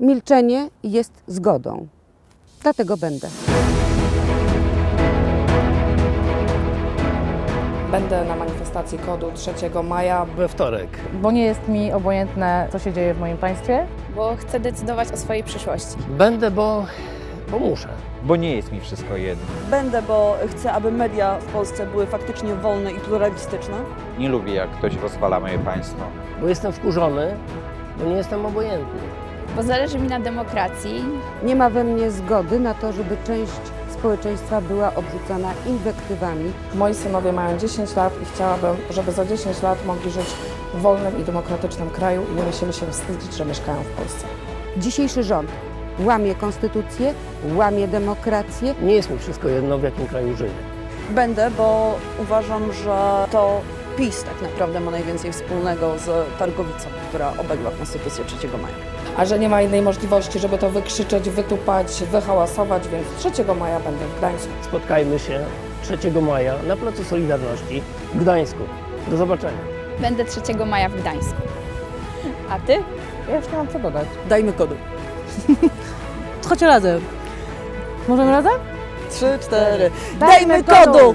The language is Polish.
Milczenie jest zgodą. Dlatego będę. Będę na manifestacji kodu 3 maja. We wtorek. bo nie jest mi obojętne, co się dzieje w moim państwie. bo chcę decydować o swojej przyszłości. Będę, bo, bo muszę. bo nie jest mi wszystko jedno. Będę, bo chcę, aby media w Polsce były faktycznie wolne i pluralistyczne. Nie lubię, jak ktoś rozwala moje państwo. Bo jestem wkurzony, bo nie jestem obojętny. Bo zależy mi na demokracji, Nie ma we mnie zgody na to, żeby część społeczeństwa była obrzucana inwektywami. Moi synowie mają 10 lat i chciałabym, żeby za 10 lat mogli żyć w wolnym i demokratycznym kraju i nie musieli się wstydzić, że mieszkają w Polsce. Dzisiejszy rząd łamie konstytucję, łamie demokrację, Nie jest mi wszystko jedno, w jakim kraju żyję. Będę, bo uważam, że to PiS tak naprawdę ma najwięcej wspólnego z targowicą, która obegła Konstytucję 3 maja. A że nie ma innej możliwości, żeby to wykrzyczeć, wytupać, wyhałasować, więc 3 maja będę w Gdańsku. Spotkajmy się 3 maja na Placu Solidarności w Gdańsku. Do zobaczenia. będę 3 maja w Gdańsku. A ty? Ja już nie mam co dodać. Dajmy kodu. Chodźcie razem. Możemy razem? Trzy, cztery. Dajmy Dajmy kodu! kodu!